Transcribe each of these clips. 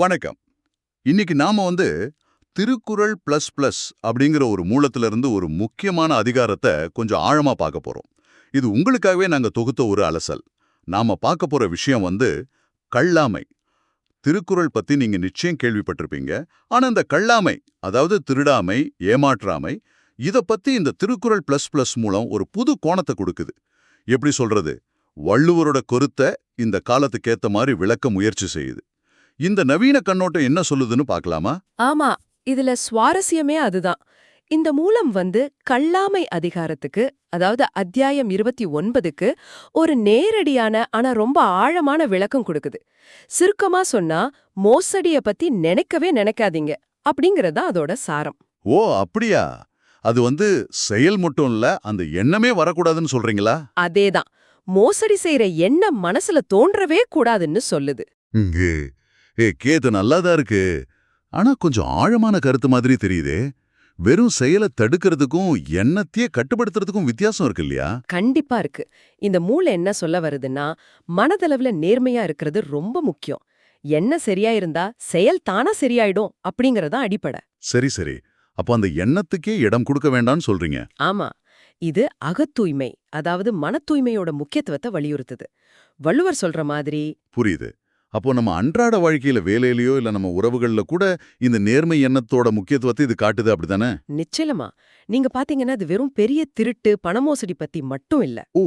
வணக்கம். இன்னைக்கு நாம வந்து திருக்குறள் பிளஸ் பிளஸ் அப்படிங்கிற ஒரு மூலத்துல இருந்து ஒரு முக்கியமான அதிகாரத்தை கொஞ்சம் ஆழமா பார்க்க போறோம். இது உங்களுக்காகவே நாங்க தொகுத்த ஒரு அலசல். நாம பார்க்க போற விஷயம் வந்து கள்ளாமை திருக்குறள் பத்தி நீங்க நிச்சயம் கேள்விப்பட்டிருப்பீங்க. ஆனா இந்த கள்ளாமை அதாவது திருடாமை ஏமாற்றாமை இத பத்தி இந்த திருக்குறள் பிளஸ் பிளஸ் மூலம் ஒரு புது கோணத்தை கொடுக்குது. எப்படி சொல்றது? வள்ளுவரோட கருத்தை இந்த காலத்துக்கேத்த மாதிரி விளக்க முயற்சி செய்யுது. இந்த நவீன கண்ணோட்டம் என்ன சொல்லுதுன்னு பார்க்கலாமா? ஆமா இதுல சுவாரஸ்யமே அதுதான். இந்த மூலம் வந்து கள்ளாமை அதிகாரத்துக்கு அதாவது அத்தியாயம் இருபத்தி ஒன்பதுக்கு ஒரு நேரடியான ஆனா ரொம்ப ஆழமான விளக்கம் கொடுக்குது. சுருக்கமா சொன்னா மோசடிய பத்தி நினைக்கவே நினைக்காதீங்க அப்படிங்கறதா அதோட சாரம். ஓ அப்படியா? அது வந்து செயல் மட்டும் இல்ல அந்த எண்ணமே வரக்கூடாதுன்னு சொல்றீங்களா? அதேதான். மோசடி செய்யற எண்ணம் மனசுல தோன்றவே கூடாதுன்னு சொல்லுது. இங்கு ஏ கேது நல்லாதான் இருக்கு. ஆனா கொஞ்சம் ஆழமான கருத்து மாதிரி தெரியுதே. வெறும் செயலை தடுக்கிறதுக்கும் எண்ணத்தையே கட்டுப்படுத்துறதுக்கும் வித்தியாசம் இருக்கு இல்லையா? கண்டிப்பா இருக்கு. இந்த மூளை என்ன சொல்ல வருதுன்னா மனதளவுல நேர்மையா இருக்கிறது ரொம்ப முக்கியம். என்ன சரியா இருந்தா செயல் தானா சரியாயிடும் அப்படிங்கறதான் அடிப்படை. சரி சரி. அப்போ அந்த எண்ணத்துக்கே இடம் கொடுக்க வேண்டாம்னு சொல்றீங்க. ஆமா. இது அகத்தூய்மை அதாவது மன தூய்மையோட முக்கியத்துவத்தை வலியுறுத்துது. வள்ளுவர் சொல்ற மாதிரி புரியுது. அப்போ நம்ம அன்றாட வாழ்க்கையில வேலையிலயோ இல்ல நம்ம உறவுகள்ல கூட இந்த நேர்மை எண்ணத்தோட முக்கியத்துவத்தை இது காட்டுது அப்படிதானே நிச்சயமா. நீங்க பாத்தீங்கன்னா அது வெறும் பெரிய திருட்டு பணமோசடி பத்தி மட்டும் இல்ல. ஓ!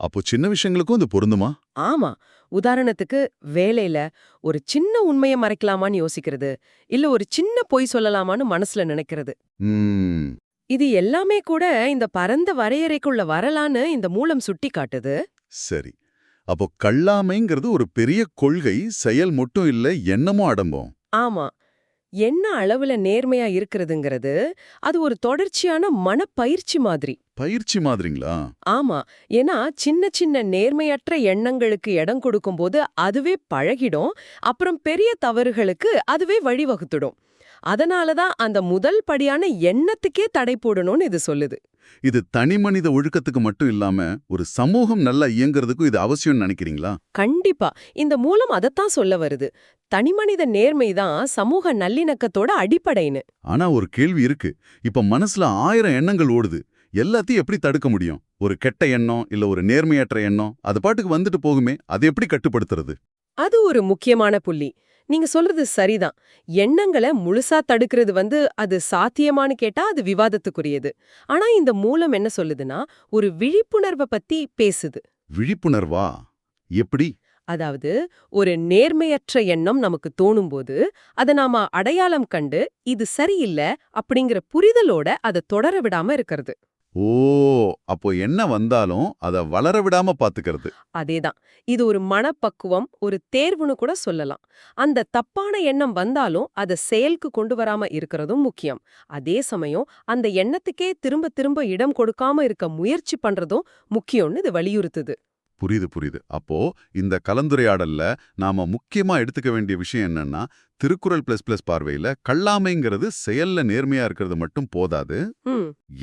அப்போ சின்ன விஷயங்களுக்கும் இது பொருந்துமா? ஆமா. உதாரணத்துக்கு வேலையில ஒரு சின்ன உண்மையை மறைக்கலாமான்னு யோசிக்கிறது இல்ல ஒரு சின்ன பொய் சொல்லலாமான்னு மனசுல நினைக்கிறது. இது எல்லாமே கூட இந்த பரந்த வரையறைக்குள்ள வரலான்னு இந்த மூலம் சுட்டி காட்டுது சரி. அப்போ கள்ளாமைங்கிறது ஒரு பெரிய கொள்கை செயல் மட்டும் இல்ல எண்ணமும் அடங்கும். ஆமா. என்ன அளவுல நேர்மையா இருக்கிறதுங்கிறது அது ஒரு தொடர்ச்சியான மனப்பயிற்சி மாதிரி. பயிற்சி மாதிரிங்களா? ஆமா. ஏன்னா சின்ன சின்ன நேர்மையற்ற எண்ணங்களுக்கு இடம் கொடுக்கும்போது அதுவே பழகிடும் அப்புறம் பெரிய தவறுகளுக்கு அதுவே வழிவகுத்துடும். அதனாலதான் அந்த முதல் படியான எண்ணத்துக்கே தடை போடணும்னு இது சொல்லுது. இது தனி மனித ஒழுக்கத்துக்கு மட்டும் இல்லாம ஒரு சமூகம் நல்லா இயங்குறதுக்கும் இது அவசியம்னு நினைக்கிறீங்களா? கண்டிப்பா. இந்த மூலம் அதத்தான் சொல்ல வருது. தனிமனித நேர்மைதான் சமூக நல்லிணக்கத்தோட அடிப்படைன்னு. ஆனா ஒரு கேள்வி இருக்கு. இப்ப மனசுல ஆயிரம் எண்ணங்கள் ஓடுது. எல்லாத்தையும் எப்படி தடுக்க முடியும்? ஒரு கெட்ட எண்ணம் இல்ல ஒரு நேர்மையற்ற எண்ணம் அது பாட்டுக்கு வந்துட்டு போகுமே அதை எப்படி கட்டுப்படுத்துறது? அது ஒரு முக்கியமான புள்ளி. நீங்க சொல்றது சரிதான். எண்ணங்களை முழுசா தடுக்கிறது வந்து அது சாத்தியமான்னு கேட்டா அது விவாதத்துக்குரியது. ஆனா இந்த மூலம் என்ன சொல்லுதுன்னா ஒரு விழிப்புணர்வை பத்தி பேசுது. விழிப்புணர்வா? எப்படி? அதாவது ஒரு நேர்மையற்ற எண்ணம் நமக்கு தோணும்போது அதை நாம அடையாளம் கண்டு இது சரியில்லை அப்படிங்கிற புரிதலோட அதை தொடர விடாம இருக்கிறது. ஓ அப்போ என்ன வந்தாலும் அத வளர விடாம பாத்துக்கிறது. அதேதான். இது ஒரு மனப்பக்குவம் ஒரு தேர்வுன்னு கூட சொல்லலாம். அந்த தப்பான எண்ணம் வந்தாலும் அதை செயலுக்கு கொண்டு வராம இருக்கிறதும் முக்கியம். அதே சமயம் அந்த எண்ணத்துக்கே திரும்ப திரும்ப இடம் கொடுக்காம இருக்க முயற்சி பண்றதும் முக்கியம்னு இது வலியுறுத்துது. புரியுது புரியுது. அப்போ இந்த கலந்துரையாடல்ல நாம முக்கியமா எடுத்துக்க வேண்டிய விஷயம் என்னன்னா திருக்குறள் பிளஸ் பிளஸ் பார்வையில கள்ளாமைங்கிறது செயல்ல நேர்மையா இருக்கிறது மட்டும் போதாது.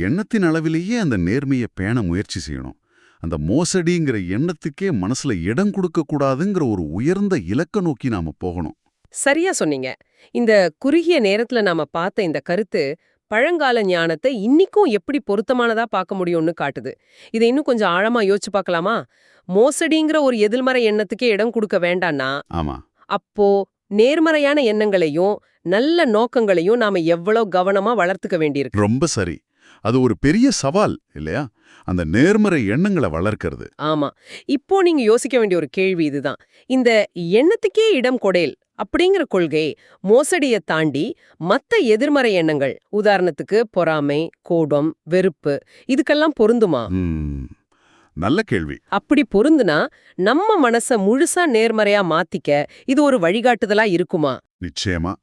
எண்ணத்தின் அளவிலேயே அந்த நேர்மையை பேண முயற்சி செய்யணும். அந்த மோசடிங்கிற எண்ணத்துக்கே மனசுல இடம் கொடுக்க கூடாதுங்கிற ஒரு உயர்ந்த இலக்க நோக்கி நாம போகணும். சரியா சொன்னீங்க. இந்த குறுகிய நேரத்துல நாம பார்த்த இந்த கருத்து பழங்கால ஞானத்தை இன்னிக்கும் எப்படி பொருத்தமானதா பார்க்க முடியும்னு காட்டுது. இதை இன்னும் கொஞ்சம் ஆழமா யோசிச்சு பார்க்கலாமா? மோசடிங்கிற ஒரு எதிர்மறை எண்ணத்துக்கே இடம் கொடுக்க வேண்டான்னா ஆமா. அப்போ நேர்மறையான எண்ணங்களையும் நல்ல நோக்கங்களையும் நாம எவ்வளவு கவனமா வளர்த்துக்க வேண்டியிருக்கு? ரொம்ப சரி. அது ஒரு பெரிய சவால் இல்லையா? அந்த நேர்மறை எண்ணங்களை வளர்க்கறது. ஆமா. இப்போ நீங்க யோசிக்க வேண்டிய ஒரு கேள்வி இதுதான். இந்த எண்ணத்துக்கே இடம் கொடேல் அப்படிங்கிற கொள்கை மோசடியை தாண்டி மத்த எதிர்மறை எண்ணங்கள் உதாரணத்துக்கு பொறாமை கோபம் வெறுப்பு இதுக்கெல்லாம் பொருந்துமா? நல்ல கேள்வி. அப்படி பொருந்துனா நம்ம மனச முழுசா நேர்மறையா மாத்திக்க இது ஒரு வழிகாட்டுதலா இருக்குமா? நிச்சயமா.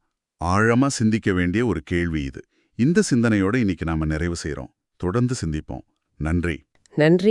ஆழமா சிந்திக்க வேண்டிய ஒரு கேள்வி இது. இந்த சிந்தனையோட இன்னைக்கு நாம நிறைவு செய்றோம். தொடர்ந்து சிந்திப்போம். நன்றி. நன்றி.